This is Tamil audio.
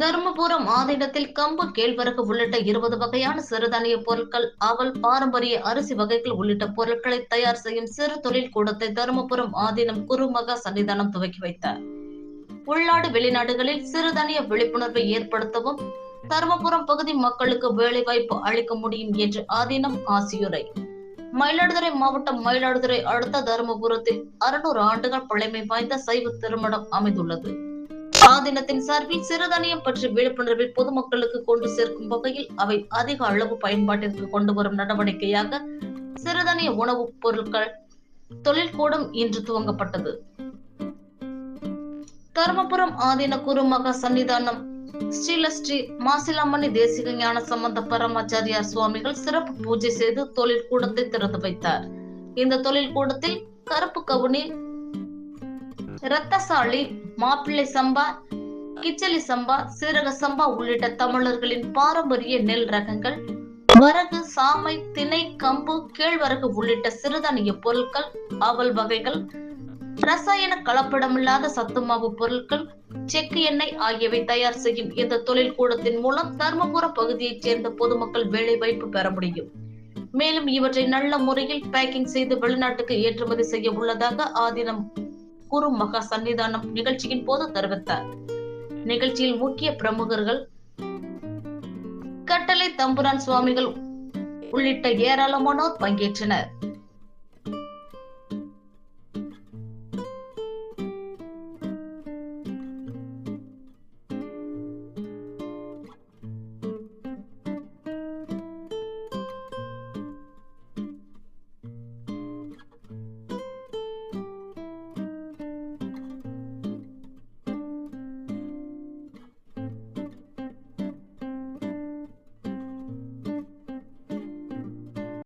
தருமபுரம் ஆதீனத்தில் கம்பு கேழ்வரகு உள்ளிட்ட இருபது வகையான சிறுதானிய பொருட்கள் அவல் பாரம்பரிய அரிசி வகைகள் உள்ளிட்ட பொருட்களை தயார் செய்யும் சிறு தொழில் கூடத்தை தருமபுரம் ஆதீனம் குருமக சன்னிதானம் துவக்கி வைத்தார். உள்நாடு வெளிநாடுகளில் சிறுதானிய விழிப்புணர்வை ஏற்படுத்தவும் தருமபுரம் பகுதி மக்களுக்கு வேலைவாய்ப்பு அளிக்க முடியும் என்று ஆதீனம் ஆசியுரை. மயிலாடுதுறை மாவட்டம் மயிலாடுதுறை அடுத்த தருமபுரத்தில் அறுநூறு ஆண்டுகள் பழமை வாய்ந்த சைவ திருமணம் அமைந்துள்ளது. ஆதீனத்தின் சார்பில் சிறுதானியம் பற்றி விழிப்புணர்வை பொதுமக்களுக்கு கொண்டு சேர்க்கும் வகையில் அவை அதிக அளவு பயன்பாட்டிற்கு கொண்டு வரும் நடவடிக்கையாக சிறுதானிய உணவுப் பொருட்கள் தொழிற்கூடம் இன்று துவங்கப்பட்டது. தருமபுரம் ஆதீன குருமக சன்னிதானம். ஸ்ரீலஸ்ரீ மாசிலாமணி தேசிக ஞான சம்பந்த பரமாச்சாரியார் சுவாமிகள் சிறப்பு பூஜை செய்து தொழில் கூடத்தை திறந்து வைத்தார். இந்த தொழில் கூடத்தில் கருப்பு கவுனி ரத்தசாலி மாப்பிள்ளை சம்பா கிச்சலி சம்பா சீரக சம்பா உள்ளிட்ட தமிழர்களின் பாரம்பரிய நெல் ரகங்கள் வரகு சாமை திணை கம்பு கேழ்வரகு உள்ளிட்ட சிறுதானிய பொருட்கள் அவல் வகைகள் ரசாயன கலப்படமில்லாத சத்துமாவு பொருட்கள் செக்கு எண்ணெய் ஆகியவை தயார் செய்யும் இந்த தொழில் கூடத்தின் மூலம் தர்மபுரம் பகுதியைச் சேர்ந்த பொதுமக்கள் வேலை வாய்ப்பு பெற முடியும். மேலும் இவற்றை நல்ல முறையில் பேக்கிங் செய்து வெளிநாட்டுக்கு ஏற்றுமதி செய்ய உள்ளதாக ஆதீனம் குரு மகா சன்னிதானம் நிகழ்ச்சியின் போது தெரிவித்தார். நிகழ்ச்சியில் முக்கிய பிரமுகர்கள் கட்டளை தம்புரான் சுவாமிகள் உள்ளிட்ட ஏராளமானோர் பங்கேற்றனர்.